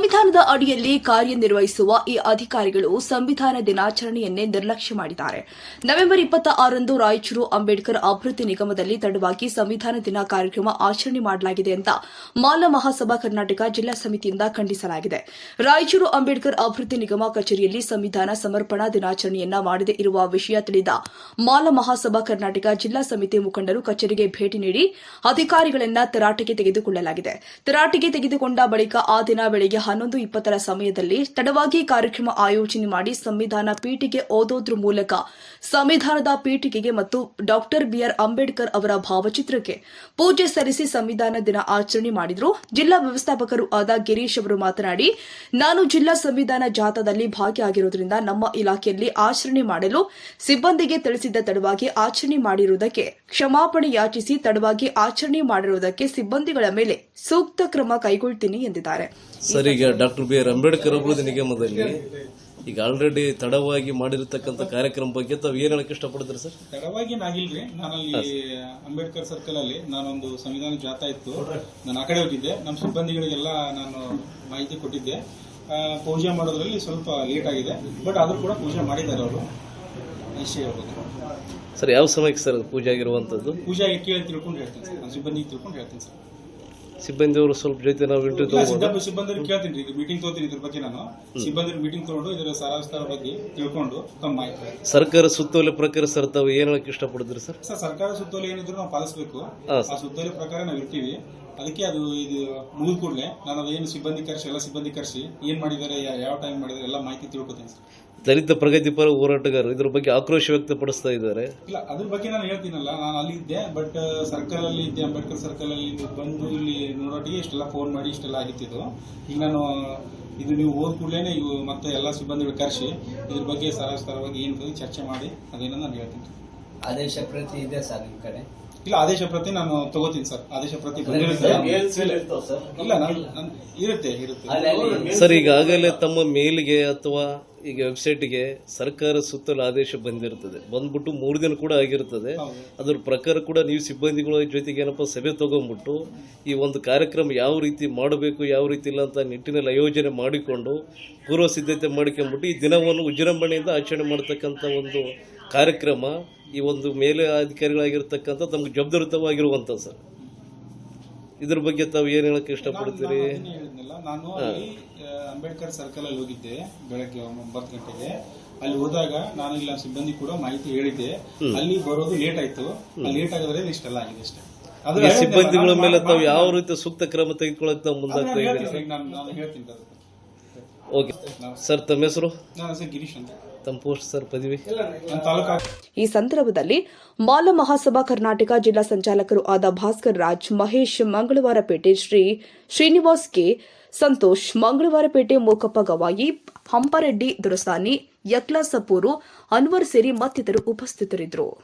আমি ಸಂವಿಧಾನದ ಅಡಿಯಲ್ಲಿ ಕಾರ್ಯನಿರ್ವಹಿಸುವ ಈ ಅಧಿಕಾರಿಗಳು ಸಂವಿಧಾನ ದಿನಾಚರಣೆಯನ್ನೇ ನಿರ್ಲಕ್ಷ್ಯ ಮಾಡಿದ್ದಾರೆ. ನವೆಂಬರ್ ಇಪ್ಪತ್ತ ಆರಂದು ರಾಯಚೂರು ಅಂಬೇಡ್ಕರ್ ಅಭಿವೃದ್ಧಿ ನಿಗಮದಲ್ಲಿ ತಡವಾಗಿ ಸಂವಿಧಾನ ದಿನ ಕಾರ್ಯಕ್ರಮ ಆಚರಣೆ ಮಾಡಲಾಗಿದೆ ಅಂತ ಮಾಲ ಮಹಾಸಭಾ ಕರ್ನಾಟಕ ಜಿಲ್ಲಾ ಸಮಿತಿಯಿಂದ ಖಂಡಿಸಲಾಗಿದೆ. ರಾಯಚೂರು ಅಂಬೇಡ್ಕರ್ ಅಭಿವೃದ್ಧಿ ನಿಗಮ ಕಚೇರಿಯಲ್ಲಿ ಸಂವಿಧಾನ ಸಮರ್ಪಣಾ ದಿನಾಚರಣೆಯನ್ನ ಮಾಡದೇ ಇರುವ ವಿಷಯ ತಿಳಿದ ಮಾಲ ಮಹಾಸಭಾ ಕರ್ನಾಟಕ ಜಿಲ್ಲಾ ಸಮಿತಿ ಮುಖಂಡರು ಕಚೇರಿಗೆ ಭೇಟಿ ನೀಡಿ ಅಧಿಕಾರಿಗಳನ್ನ ತರಾಟೆಗೆ ತೆಗೆದುಕೊಳ್ಳಲಾಗಿದೆ. ತರಾಟೆಗೆ ತೆಗೆದುಕೊಂಡ ಬಳಿಕ ಆ ದಿನ ಬೆಳಿಗ್ಗೆ ಹನ್ನೊಂದು ಇಪ್ಪತ್ತರ ಸಮಯದಲ್ಲಿ ತಡವಾಗಿ ಕಾರ್ಯಕ್ರಮ ಆಯೋಜನೆ ಮಾಡಿ ಸಂವಿಧಾನ ಪೀಠಿಗೆ ಓದೋದ್ರ ಮೂಲಕ ಸಂವಿಧಾನದ ಪೀಠಿಕೆಗೆ ಮತ್ತು ಡಾಕ್ಟರ್ ಬಿಆರ್ ಅಂಬೇಡ್ಕರ್ ಅವರ ಭಾವಚಿತ್ರಕ್ಕೆ ಪೂಜೆ ಸಲ್ಲಿಸಿ ಸಂವಿಧಾನ ದಿನ ಆಚರಣೆ ಮಾಡಿದ್ರು. ಜಿಲ್ಲಾ ವ್ಯವಸ್ಥಾಪಕರು ಆದ ಗಿರೀಶ್ ಅವರು ಮಾತನಾಡಿ, ನಾನು ಜಿಲ್ಲಾ ಸಂವಿಧಾನ ಜಾಥಾದಲ್ಲಿ ಭಾಗಿಯಾಗಿರುವುದರಿಂದ ನಮ್ಮ ಇಲಾಖೆಯಲ್ಲಿ ಆಚರಣೆ ಮಾಡಲು ಸಿಬ್ಬಂದಿಗೆ ತಿಳಿಸಿದ್ದ ತಡವಾಗಿ ಆಚರಣೆ ಮಾಡಿರುವುದಕ್ಕೆ, ಕ್ಷಮಾಪಣೆ ಯಾಚಿಸಿ ತಡವಾಗಿ ಆಚರಣೆ ಮಾಡಿರುವುದಕ್ಕೆ ಸಿಬ್ಬಂದಿಗಳ ಮೇಲೆ ಸೂಕ್ತ ಕ್ರಮ ಕೈಗೊಳ್ತೀನಿ ಎಂದಿದ್ದಾರೆ. ಡಾಕ್ಟರ್ ಬಿ ಆರ್ ಅಂಬೇಡ್ಕರ್ ಅಭಿವೃದ್ಧಿ ನಿಗಮದಲ್ಲಿ ಈಗ ಆಲ್ರೆಡಿ ತಡವಾಗಿ ಮಾಡಿರತಕ್ಕಂಥ ಕಾರ್ಯಕ್ರಮ ಬಗ್ಗೆ ತಾವು ಏನ್ ಹೇಳಕ್ಕೆ ಇಷ್ಟಪಡ್ತೀರಿ ಸರ್? ತಡವಾಗಿ ನಾಗಿಲ್ರಿ ನಾನಲ್ಲಿ ಅಂಬೇಡ್ಕರ್ ಸರ್ಕಲ್ ಅಲ್ಲಿ ನಾನೊಂದು ಸಂವಿಧಾನ ಜಾಥಾ ಇತ್ತು. ನಾನು ಆ ಕಡೆ ಹೋಗಿದ್ದೆ. ನಮ್ಮ ಸಿಬ್ಬಂದಿಗಳಿಗೆಲ್ಲ ನಾನು ಮಾಹಿತಿ ಕೊಟ್ಟಿದ್ದೆ. ಪೂಜೆ ಮಾಡೋದ್ರಲ್ಲಿ ಸ್ವಲ್ಪ ಲೇಟ್ ಆಗಿದೆ. ಬಟ್ ಆದ್ರೂ ಕೂಡ ಪೂಜೆ ಮಾಡಿದ್ದಾರೆ ಅವರು. ನಿಶ್ಚಯ ಸರ್ ಯಾವ ಸಮಯಕ್ಕೆ ಸರ್ ಪೂಜೆ ಆಗಿರುವಂತದ್ದು ಪೂಜೆಗೆ ಕೇಳಿ ತಿಳ್ಕೊಂಡು ಹೇಳ್ತೀನಿ ಸರ್. ನಮ್ಮ ಸಿಬ್ಬಂದಿಗೆ ತಿಳ್ಕೊಂಡು ಹೇಳ್ತೀನಿ ಸರ್. ಸಿಬ್ಬಂದಿಯವರು ಸ್ವಲ್ಪ ಜೊತೆ ನಾವು ಇಂಟರ್ವ್ಯೂ ತಗೋಬಹುದು ಸಿಬ್ಬಂದಿ ಕೇಳ್ತೀನಿ ರೀ ಮೀಟಿಂಗ್ ತಗೋತೀನಿ ಇದ್ರ ಬಗ್ಗೆ ನಾನು. ಸಿಬ್ಬಂದಿ ಮೀಟಿಂಗ್ ತಗೊಂಡು ಇದರ ಸಾರಾಂಶದ ಬಗ್ಗೆ ತಿಳ್ಕೊಂಡು ತಮ್ಮ ಮಾಹಿತಿ. ಸರ್ಕಾರ ಸುತ್ತೋಲೆ ಪ್ರಕಾರ ಸರ್ ತಾವು ಏನ್ ಹೇಳಕ್ ಇಷ್ಟಪಡ್ತೀರಿ ಸರ್? ಸರ್ ಸರ್ಕಾರ ಸುತ್ತೋಲೆ ಏನಿದ್ರು ನಾವು ಪಾಲಿಸಬೇಕು. ಆ ಸುತ್ತೋಲೆ ಪ್ರಕಾರ ನಾವು ಇರ್ತೀವಿ ಅದಕ್ಕೆ ಅದು ಇದು ಮುಗಿದ ಕೂಡಲೇ ನಾನು ಅದೇನು ಸಿಬ್ಬಂದಿ ಕರೆಸಿ ಎಲ್ಲ ಸಿಬ್ಬಂದಿ ಕರೆಸಿ ಏನು ಮಾಡಿದ್ದಾರೆ ಯಾ- ಯಾವ ಟೈಮ್ ಮಾಡಿದ್ದಾರೆ ಎಲ್ಲ ಮಾಹಿತಿ ತಿಳ್ಕೊತೀನಿ ಸರ್. ದಲಿತ ಪ್ರಗತಿಪರ ಹೋರಾಟಗಾರರು ಇದ್ರ ಬಗ್ಗೆ ಆಕ್ರೋಶ ವ್ಯಕ್ತಪಡಿಸ್ತಾ ಇದ್ದಾರೆ. ಇಲ್ಲ ಅದ್ರ ಬಗ್ಗೆ ನಾನು ಹೇಳ್ತೀನಲ್ಲ ನಾನು ಅಲ್ಲಿ ಇದ್ದೆ ಬಟ್ ಸರ್ಕಲ್ ಅಲ್ಲಿ ಇದ್ದೆ ಅಂಬೇಡ್ಕರ್ ಸರ್ಕಲ್ ಅಲ್ಲಿ ಬಂದು ಇಲ್ಲಿ ನೋಡೋಟಿಗೆ ಇಷ್ಟೆಲ್ಲ ಫೋನ್ ಮಾಡಿ ಇಷ್ಟೆಲ್ಲ ಆಗಿತ್ತಿದ್ದು ಈಗ ನಾನು ಇದು ನೀವು ಹೋದ ಕೂಡಲೇ ಇವು ಮತ್ತೆ ಎಲ್ಲ ಸಿಬ್ಬಂದಿಗಳು ಕರೆಸಿ ಇದ್ರ ಬಗ್ಗೆ ಸರಸ್ತರವಾಗಿ ಏನು ಚರ್ಚೆ ಮಾಡಿ ಅದೇನೋ ನಾನು ಹೇಳ್ತೀನಿ. ಆದೇಶ ಪ್ರತಿ ಇದೆ ಸರ್ ನಿಮ್ಮ ಕಡೆ? ಇಲ್ಲ ಆದೇಶ ಪ್ರತಿ ನಾನು ತಗೋತೀನಿ ಸರ್. ಆದೇಶ ಪ್ರತಿ ಬಂದಿರುತ್ತೆ. ಇಲ್ಲ ನಾನು ನಾನು- ಇರುತ್ತೆ ಇರುತ್ತೆ. ಸರ್ ಈಗಾಗಲೇ ತಮ್ಮ ಮೇಲ್ಗೆ ಅಥವಾ ಈಗ ವೆಬ್ಸೈಟ್ಗೆ ಸರ್ಕಾರ ಸುತ್ತಲೂ ಆದೇಶ ಬಂದಿರ್ತದೆ. ಬಂದ್ಬಿಟ್ಟು ಮೂರು ದಿನ ಕೂಡ ಆಗಿರ್ತದೆ. ಹೌದು. ಅದ್ರ ಪ್ರಕಾರ ಕೂಡ ನೀವು ಸಿಬ್ಬಂದಿಗಳ ಜೊತೆಗೆ ಏನಪ್ಪ ಸಭೆ ತಗೊಂಡ್ಬಿಟ್ಟು ಈ ಒಂದು ಕಾರ್ಯಕ್ರಮ ಯಾವ ರೀತಿ ಮಾಡಬೇಕು ಯಾವ ರೀತಿ ಇಲ್ಲ ಅಂತ ನಿಟ್ಟಿನಲ್ಲಿ ಆಯೋಜನೆ ಮಾಡಿಕೊಂಡು ಪೂರ್ವ ಸಿದ್ಧತೆ ಮಾಡ್ಕೊಂಬಿಟ್ಟು ಈ ದಿನವನ್ನು ವಿಜೃಂಭಣೆಯಿಂದ ಆಚರಣೆ ಮಾಡ್ತಕ್ಕಂಥ ಒಂದು ಕಾರ್ಯಕ್ರಮ ಈ ಒಂದು ಮೇಲೆ ಅಧಿಕಾರಿಗಳಾಗಿರ್ತಕ್ಕಂಥ ತಮ್ಗೆ ಜವಾಬ್ದಾರಿತವಾಗಿರುವಂಥ ಸರ್. ಇದ್ರ ಬಗ್ಗೆ ತಾವು ಏನು ಹೇಳಕ್ಕೆ ಇಷ್ಟಪಡ್ತೀರಿ? ನಾನು ಅಂಬೇಡ್ಕರ್ ಸರ್ಕಲ್ ಅಲ್ಲಿ ಹೋಗಿದ್ದೆ ಬೆಳಗ್ಗೆ ಒಂಬತ್ತು ಗಂಟೆಗೆ. ಅಲ್ಲಿ ಹೋದಾಗ ನಾನು ಇಲ್ಲ ಸಿಬ್ಬಂದಿ ಕೂಡ ಮಾಹಿತಿ ಹೇಳಿದ್ದೆ. ಅಲ್ಲಿ ಬರೋದು ಲೇಟ್ ಆಯ್ತು. ಲೇಟ್ ಆಗೋದ್ರೆ ಇಷ್ಟೆಲ್ಲ ಆಗಿದೆ ಅಷ್ಟೇ. ಸಿಬ್ಬಂದಿಗಳ ಮೇಲೆ ತಾವು ಯಾವ ರೀತಿ ಸೂಕ್ತ ಕ್ರಮ ತೆಗೆದುಕೊಳ್ಳಕ್ಕೆ ಅದನ್ನ ಮುಂದಾಗ್ತಾ ಸರ್, ನಾನು ಹೇಳ್ತೀನಿ. ಓಕೆ. ಸರ್ ತಮ್ಮ ಹೆಸರು? ನಾನು ಸರ್ ಗಿರೀಶ್ ಅಂತ. ತಮ್ಮ ಪೋಸ್ಟ್ ಸರ್ ಪದವಿ? ಈ ಸಂದರ್ಭದಲ್ಲಿ ಮಾಲ ಮಹಾಸಭಾ ಕರ್ನಾಟಕ ಜಿಲ್ಲಾ ಸಂಚಾಲಕರು ಆದ ಭಾಸ್ಕರ್ ರಾಜ್ ಮಹೇಶ್ ಮಂಗಳವಾರಪೇಟೆ ಶ್ರೀ ಶ್ರೀನಿವಾಸ್ ಕೆ ಸಂತೋಷ್ ಮಂಗಳವಾರಪೇಟೆ ಮೋಕಪ್ಪ ಗವಾಯಿ ಹಂಪರೆಡ್ಡಿ ದುರಸಾನಿ ಯಕ್ಲಾ ಸಪೂರು ಅನ್ವರ್ ಸೇರಿ ಮತ್ತಿತರರು ಉಪಸ್ಥಿತರಿದ್ದರು.